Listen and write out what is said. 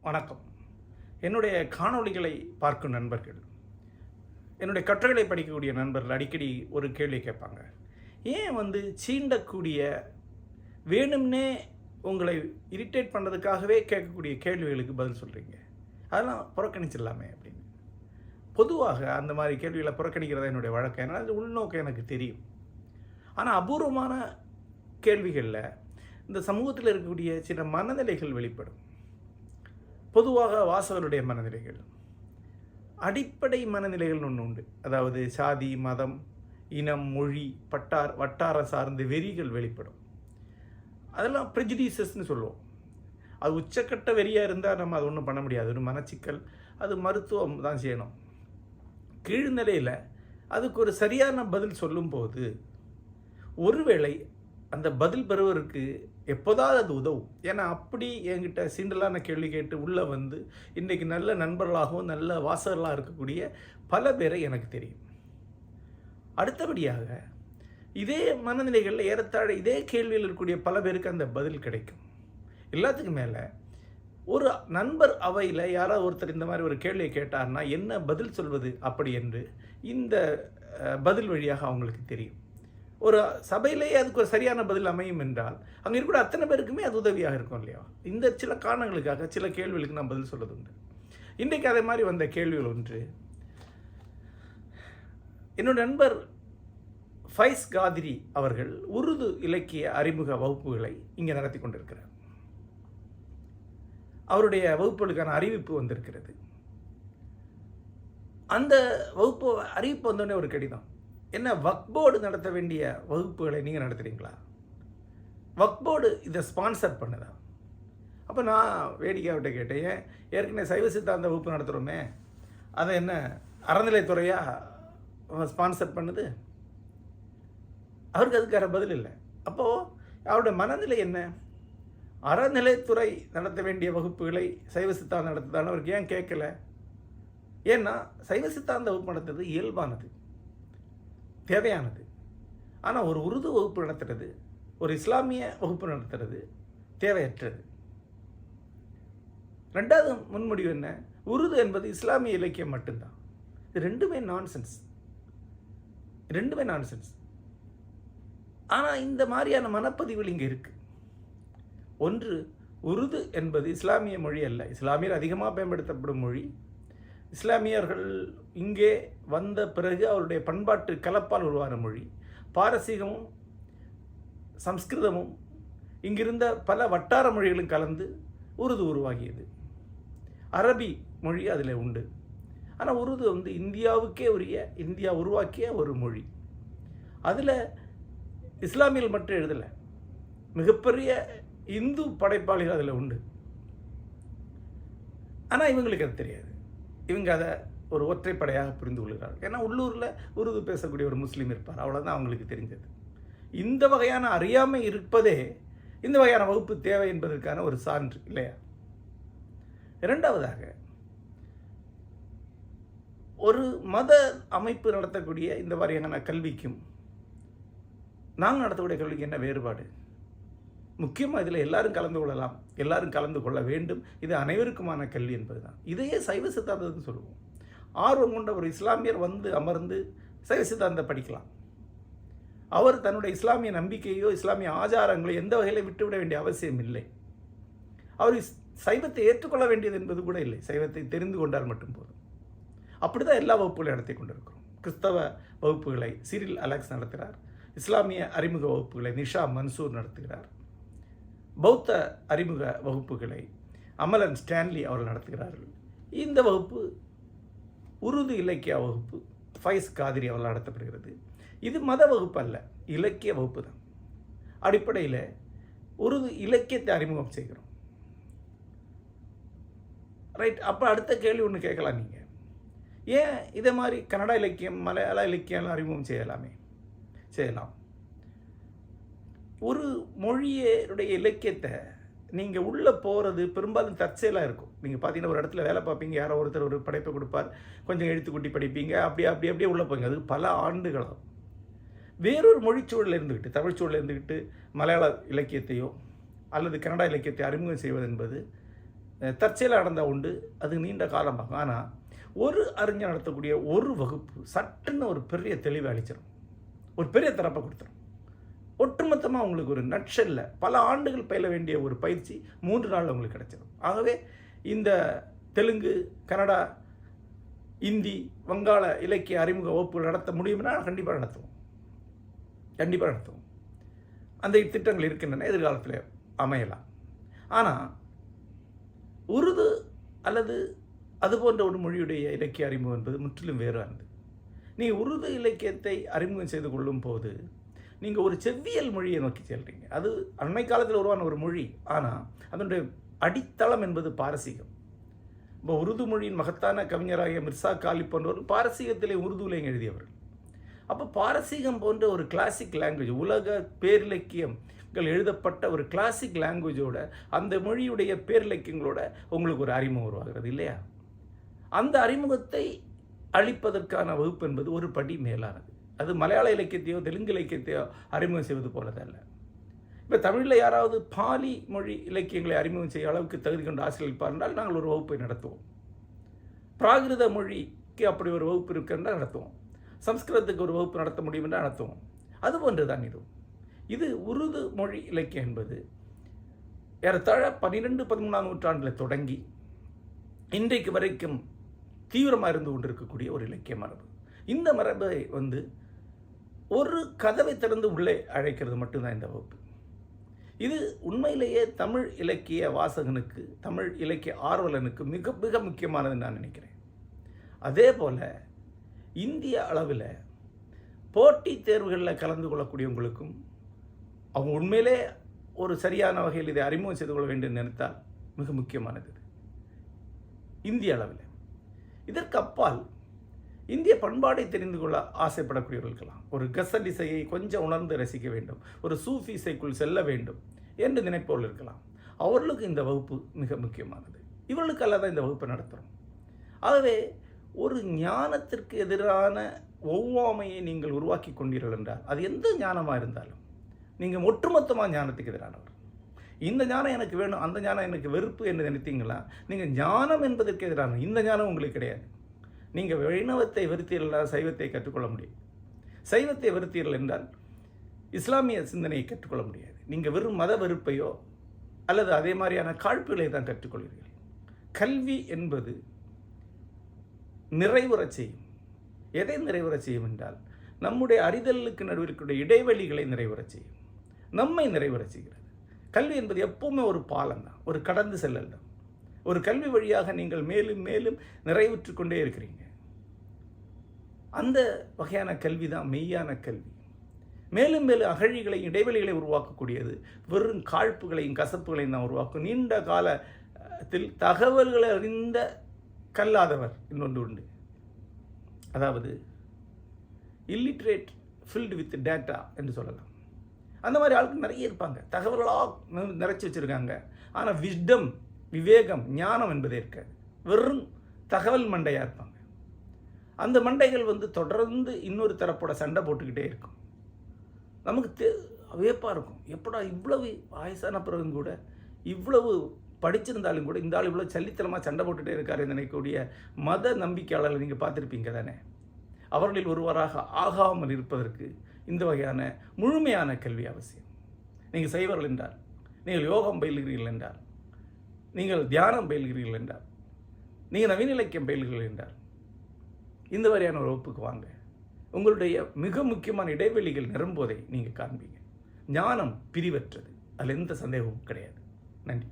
வணக்கம். என்னுடைய காணொளிகளை பார்க்கும் நண்பர்கள். என்னுடைய கட்டுரைகளை படிக்கக்கூடிய நண்பர்கள் அடிக்கடி ஒரு கேள்வி கேட்பாங்க. ஏன் வந்து சீண்டக்கூடிய வேணும்னே உங்களை இரிட்டேட் பண்ணுறதுக்காகவே கேட்கக்கூடிய கேள்விகளுக்கு பதில் சொல்கிறீங்க அதெல்லாம் புறக்கணிச்சிடலாமே அப்படின்னு. பொதுவாக அந்த மாதிரி கேள்விகளை புறக்கணிக்கிறதா என்னுடைய வழக்கம். ஏன்னா அது உள்நோக்கம் எனக்கு தெரியும். ஆனால் அபூர்வமான கேள்விகளில் இந்த சமூகத்தில் இருக்கக்கூடிய சில மனநிலைகள் வெளிப்படும். பொதுவாக வாசகருடைய மனநிலைகள். அடிப்படை மனநிலைகள்னு ஒன்று உண்டு. அதாவது சாதி மதம் இனம் மொழி பட்டார் வட்டாரம் சார்ந்த வெறிகள் வெளிப்படும். அதெல்லாம் ப்ரெஜுடிசஸ்னு சொல்லுவோம். அது உச்சக்கட்ட வெறியாக இருந்தால் நம்ம அது ஒன்றும் பண்ண முடியாது. ஒரு மனச்சிக்கல். அது மருத்துவம் தான் செய்யணும். கீழ்நிலையில் அதுக்கு ஒரு சரியான பதில் சொல்லும்போது ஒருவேளை அந்த பதில் பெறுவருக்கு எப்போதாவது அது உதவும். ஏன்னா அப்படி என்கிட்ட சீண்டலான கேள்வி கேட்டு உள்ளே வந்து இன்றைக்கு நல்ல நண்பர்களாகவும் நல்ல வாசகர்களாக இருக்கக்கூடிய பல பேரை எனக்கு தெரியும். அடுத்தபடியாக இதே மனநிலைகளில் ஏறத்தாழ இதே கேள்வியில் இருக்கக்கூடிய பல பேருக்கு அந்த பதில் கிடைக்கும். எல்லாத்துக்கும் மேலே ஒரு நண்பர் அவையில் யாராவது ஒருத்தர் இந்த மாதிரி ஒரு கேள்வியை கேட்டார்னா என்ன பதில் சொல்வது அப்படி என்று இந்த பதில் வழியாக அவங்களுக்கு தெரியும். ஒரு சபையிலேயே அதுக்கு ஒரு சரியான பதில் அமையும் என்றால் அங்கே இருக்கிற அத்தனை பேருக்குமே அது உதவியாக இருக்கும் இல்லையா? இந்த சில காரணங்களுக்காக சில கேள்விகளுக்கு நான் பதில் சொல்வது உண்டு இன்றைக்கு அதே மாதிரி வந்த கேள்விகள் ஒன்று. என்னோட நண்பர் ஃபைஸ் காதிரி அவர்கள் உருது இலக்கிய அறிமுக வகுப்புகளை இங்கே நடத்தி கொண்டிருக்கிறார். அவருடைய வகுப்புகளுக்கான அறிவிப்பு வந்திருக்கிறது. அந்த வகுப்பு அறிவிப்பு வந்தோடனே ஒரு கடிதம். என்ன வக்போர்டு நடத்த வேண்டிய வகுப்புகளை நீங்கள் நடத்துகிறீங்களா வக்போர்டு இதை ஸ்பான்சர் பண்ணுதா? அப்போ நான் வேடிக்கையாவிட்ட கேட்டேன் ஏன் ஏற்கனவே சைவ சித்தாந்த வகுப்பு நடத்துகிறோமே அதை என்ன அறநிலைத்துறையாக ஸ்பான்சர் பண்ணுது? அவருக்கு அதுக்கான பதில் இல்லை. அப்போது அவருடைய மனநிலை என்ன? அறநிலைத்துறை நடத்த வேண்டிய வகுப்புகளை சைவ சித்தாந்தம் நடத்துதான்னு அவருக்கு ஏன் கேட்கல? ஏன்னா சைவ சித்தாந்த வகுப்பு நடத்துறது இயல்பானது. தேவையானது. ஆனால் ஒரு உருது வகுப்பு நடத்துறது ஒரு இஸ்லாமிய வகுப்பு நடத்துறது தேவையற்றது. ரெண்டாவது முன்முடிவு என்ன? உருது என்பது இஸ்லாமிய இலக்கியம் மட்டும்தான். இது ரெண்டுமே நான்சென்ஸ் ரெண்டுமே நான்சென்ஸ் ஆனால் இந்த மாதிரியான மனப்பதிவுகள் இங்கே இருக்குது ஒன்று உருது என்பது இஸ்லாமிய மொழி அல்ல. இஸ்லாமியர் அதிகமாக பயன்படுத்தப்படும் மொழி. இஸ்லாமியர்கள் இங்கே வந்த பிறகு அவருடைய பண்பாட்டு கலப்பால் உருவான மொழி. பாரசீகமும் சம்ஸ்கிருதமும் இங்கிருந்த பல வட்டார மொழிகளும் கலந்து உருது உருவாகியது. அரபி மொழி அதில் உண்டு. ஆனால் உருது வந்து இந்தியாவுக்கே உரிய இந்தியா உருவாக்கிய ஒரு மொழி. அதில் இஸ்லாமியில் மட்டும் எழுதலை. மிகப்பெரிய இந்து படைப்பாளிகள் அதில் உண்டு. ஆனால் இவங்களுக்கு அது தெரியாது. இவங்க அதை ஒரு ஒற்றைப்படையாக புரிந்து கொள்கிறார்கள். ஏன்னா உள்ளூரில் உருது பேசக்கூடிய ஒரு முஸ்லீம் இருப்பார். அவ்வளோதான் அவங்களுக்கு தெரிஞ்சது. இந்த வகையான அறியாமை இருப்பதே இந்த வகையான வகுப்பு தேவை என்பதற்கான ஒரு சான்று இல்லையா? இரண்டாவதாக ஒரு மத அமைப்பு நடத்தக்கூடிய இந்த மாதிரியான கல்விக்கும் நாங்கள் நடத்தக்கூடிய கல்விக்கு என்ன வேறுபாடு? முக்கியமாக இதில் எல்லாரும் கலந்து கொள்ளலாம் எல்லாரும் கலந்து கொள்ள வேண்டும். இது அனைவருக்குமான கல்வி என்பதுதான். இதையே சைவ சித்தாந்தத்துக்கு சொல்லுவோம். ஆர்வம் கொண்ட ஒரு இஸ்லாமியர் வந்து அமர்ந்து சைவ சித்தாந்தம் படிக்கலாம். அவர் தன்னுடைய இஸ்லாமிய நம்பிக்கையோ இஸ்லாமிய ஆச்சாரங்களோ எந்த வகையில் விட்டுவிட வேண்டிய அவசியம் இல்லை. அவர் சைவத்தை ஏற்றுக்கொள்ள வேண்டியது என்பது கூட இல்லை. சைவத்தை தெரிந்து கொண்டால் மட்டும் போதும். அப்படி தான் எல்லா வகுப்புகளையும் நடத்தி கொண்டிருக்கிறோம். கிறிஸ்தவ வகுப்புகளை சிரில் அலெக்ஸ் நடத்துகிறார் இஸ்லாமிய அறிமுக வகுப்புகளை நிஷா மன்சூர் நடத்துகிறார். பௌத்த அறிமுக வகுப்புகளை அமலன் ஸ்டான்லி அவர்கள் நடத்துகிறார்கள். இந்த வகுப்பு உருது இலக்கிய வகுப்பு ஃபைஸ் காதிரி அவர்கள் நடத்தப்படுகிறது. இது மத வகுப்பு அல்ல இலக்கிய வகுப்பு தான். அடிப்படையில் உருது இலக்கியத்தை அறிமுகம் செய்கிறோம். ரைட் அப்போ அடுத்த கேள்வி ஒன்று கேட்கலாம் நீங்கள் ஏன் இதே மாதிரி கன்னடா இலக்கியம் மலையாள இலக்கியம் அறிமுகம் செய்யலாமே? செய்யலாம். ஒரு மொழியுடைய இலக்கியத்தை நீங்கள் உள்ளே போகிறது பெரும்பாலும் தற்செயலாக இருக்கும். நீங்கள் பார்த்தீங்கன்னா ஒரு இடத்துல வேலை பார்ப்பீங்க யாரோ ஒருத்தர் ஒரு படைப்பை கொடுப்பார் கொஞ்சம் எழுத்து கூட்டி படிப்பீங்க அப்படி அப்படி அப்படியே உள்ளே போங்க அது பல ஆண்டுகளாகும். வேறொரு மொழிச்சூழலில் இருந்துக்கிட்டு தமிழ் சூழலில் இருந்துக்கிட்டு மலையாள இலக்கியத்தையோ அல்லது கன்னடா இலக்கியத்தை அறிமுகம் செய்வது என்பது தற்செயலாக நடந்தால் உண்டு. அது நீண்ட காலமாகும். ஆனால் ஒரு அறிஞர் நடத்தக்கூடிய ஒரு வகுப்பு சட்டுன்னு ஒரு பெரிய தெளிவை அளிச்சிடும் ஒரு பெரிய தரப்பை கொடுத்துரும். ஒட்டுமொத்தமாக உங்களுக்கு ஒரு நட்சல்ல பல ஆண்டுகள் பயில வேண்டிய ஒரு பயிற்சி மூன்று நாளில் உங்களுக்கு கிடைச்சிடும் ஆகவே இந்த தெலுங்கு கன்னடா இந்தி வங்காள இலக்கிய அறிமுக வகுப்புகள் நடத்த முடியும்னா கண்டிப்பாக நடத்துவோம். கண்டிப்பாக நடத்துவோம். அந்த திட்டங்கள் இருக்கின்றன எதிர்காலத்தில் அமையலாம். ஆனால் உருது அல்லது அது போன்ற ஒரு மொழியுடைய இலக்கிய அறிமுகம் என்பது முற்றிலும் வேறானது. நீ உருது இலக்கியத்தை அறிமுகம் செய்து கொள்ளும் போது நீங்கள் ஒரு செவ்வியல் மொழியை நோக்கி செல்கிறீங்க அது அண்மை காலத்தில் உருவான ஒரு மொழி. ஆனால் அதனுடைய அடித்தளம் என்பது பாரசீகம். இப்போ உருது மொழியின் மகத்தான கவிஞராகிய மிர்சா காலி போன்றவர்கள் பாரசீகத்திலே உருதுலையும் எழுதியவர்கள். அப்போ பாரசீகம் போன்ற ஒரு கிளாசிக் லாங்குவேஜ் உலக பேரிலக்கியங்கள் எழுதப்பட்ட ஒரு கிளாசிக் லாங்குவேஜோட அந்த மொழியுடைய பேரிலக்கியங்களோட உங்களுக்கு ஒரு அறிமுகம் உருவாகிறது இல்லையா? அந்த அறிமுகத்தை அளிப்பதற்கான வகுப்பு என்பது ஒரு படி மேலானது. அது மலையாள இலக்கியத்தையோ தெலுங்கு இலக்கியத்தையோ அறிமுகம் செய்வது போலதல்ல. இப்போ தமிழில் யாராவது பாலி மொழி இலக்கியங்களை அறிமுகம் செய்ய அளவுக்கு தகுதி கொண்டு ஆசிரியர் என்றால் நாங்கள் ஒரு வகுப்பை நடத்துவோம். பிராகிருத மொழிக்கு அப்படி ஒரு வகுப்பு இருக்குன்றால் நடத்துவோம். சம்ஸ்கிருதத்துக்கு ஒரு வகுப்பு நடத்த முடியும் என்றால் நடத்துவோம். அது போன்று தான் இது. இது உருது மொழி இலக்கியம் என்பது ஏறத்தாழ பன்னிரெண்டு பதிமூணாம் நூற்றாண்டில் தொடங்கி இன்றைக்கு வரைக்கும் தீவிரமாக இருந்து கொண்டிருக்கக்கூடிய ஒரு இலக்கிய மரபு இந்த மரபை வந்து ஒரு கதவை திறந்து உள்ளே அழைக்கிறது மட்டும்தான் இந்த வகுப்பு. இது உண்மையிலேயே தமிழ் இலக்கிய வாசகனுக்கு தமிழ் இலக்கிய ஆர்வலனுக்கு மிக மிக முக்கியமானதுன்னு நான் நினைக்கிறேன். அதே போல் இந்திய அளவில் போட்டித் தேர்வுகளில் கலந்து கொள்ளக்கூடியவங்களுக்கும் அவங்க உண்மையிலே ஒரு சரியான வகையில் இதை அறிமுகம் செய்து கொள்ள வேண்டும் நினைத்தால் மிக முக்கியமானது இந்திய அளவில். இதற்கு அப்பால் இந்திய பண்பாடை தெரிந்து கொள்ள ஆசைப்படக்கூடியவர்கள் இருக்கலாம் ஒரு கசல் இசையை கொஞ்சம் உணர்ந்து ரசிக்க வேண்டும் ஒரு சூஃபி இசைக்குள் செல்ல வேண்டும் என்று நினைப்பவர்கள் இருக்கலாம். அவர்களுக்கு இந்த வகுப்பு மிக முக்கியமானது. இவர்களுக்கு தான் இந்த வகுப்பை நடத்துகிறோம் ஆகவே ஒரு ஞானத்திற்கு எதிரான ஒவ்வாமையை நீங்கள் உருவாக்கி கொண்டீர்கள் என்றால் அது எந்த ஞானமாக இருந்தாலும் நீங்கள் ஒட்டுமொத்தமாக ஞானத்துக்கு எதிரானவர். இந்த ஞானம் எனக்கு வேணும் அந்த ஞானம் எனக்கு வெறுப்பு என்று நினைத்தீங்களா? நீங்கள் ஞானம் என்பதற்கு எதிரான இந்த ஞானம் உங்களுக்கு கிடையாது. நீங்கள் வைணவத்தை வெறுத்தீர்கள்? சைவத்தை கற்றுக்கொள்ள முடியும். சைவத்தை வெறுத்தீர்கள் என்றால் இஸ்லாமிய சிந்தனையை கற்றுக்கொள்ள முடியாது. நீங்கள் வெறும் மத வெறுப்பையோ அல்லது அதே மாதிரியான காழ்ப்புகளை தான் கற்றுக்கொள்வீர்கள் கல்வி என்பது நிறைவுற செய்யும். எதை நிறைவுற செய்யும் என்றால் நம்முடைய அறிதலுக்கு நடுவில் இருக்கக்கூடிய இடைவெளிகளை நிறைவுற செய்யும். நம்மை நிறைவுற செய்கிறது. கல்வி என்பது எப்பவுமே ஒரு பாலம் தான் ஒரு கடந்து செல்லல் தான். ஒரு கல்வி வழியாக நீங்கள் மேலும் மேலும் நிறைவுற்று கொண்டே இருக்கிறீங்க. அந்த வகையான கல்வி தான் மெய்யான கல்வி. மேலும் மேலும் அகழிகளை இடைவெளிகளை உருவாக்கக்கூடியது. வெறும் காழ்ப்புகளையும் கசப்புகளையும் தான் உருவாக்கும். நீண்ட காலத்தில் தகவல்களை அறிந்த கல்லாதவர் இன்னொன்று உண்டு. அதாவது இல்லிட்ரேட் ஃபில்டு வித் டேட்டா என்று சொல்லலாம். அந்த மாதிரி ஆட்கள் நிறைய இருப்பாங்க. தகவல்களாக நிறைச்சி வச்சுருக்காங்க. ஆனால் விஸ்டம் விவேகம் ஞானம் என்பது இருக்காது வெறும் தகவல் மண்டையாக இருப்பாங்க. அந்த மண்டைகள் வந்து தொடர்ந்து இன்னொரு தரப்போட சண்டை போட்டுக்கிட்டே இருக்கும். நமக்கு தே வியப்பாக இருக்கும். எப்படா இவ்வளவு வயசான பிறகும் கூட இவ்வளவு படிச்சிருந்தாலும் கூட இந்த ஆள் இவ்வளோ சல்லித்தனமாக சண்டை போட்டுகிட்டே இருக்கார் நினைக்கக்கூடிய மத நம்பிக்கையாளர்கள் நீங்கள் பார்த்துருப்பீங்க தானே? அவர்களில் ஒருவராக ஆகாமல் இருப்பதற்கு இந்த வகையான முழுமையான கல்வி அவசியம். நீங்கள் செய்வர்கள் என்றால் நீங்கள் யோகம் பயில்கிறீர்கள் என்றால் நீங்கள் தியானம் பயில்கிறீர்கள் என்றார். நீங்கள் நவீன இலக்கியம் பயில்கிறீர்கள் என்றார். இந்த வரையான ஒரு வகுப்புக்கு வாங்க. உங்களுடைய மிக முக்கியமான இடைவெளிகள் நிரம்புவதை நீங்கள் காண்பீங்க. ஞானம் பிரிவற்றது. அதில் எந்த சந்தேகமும் கிடையாது. நன்றி.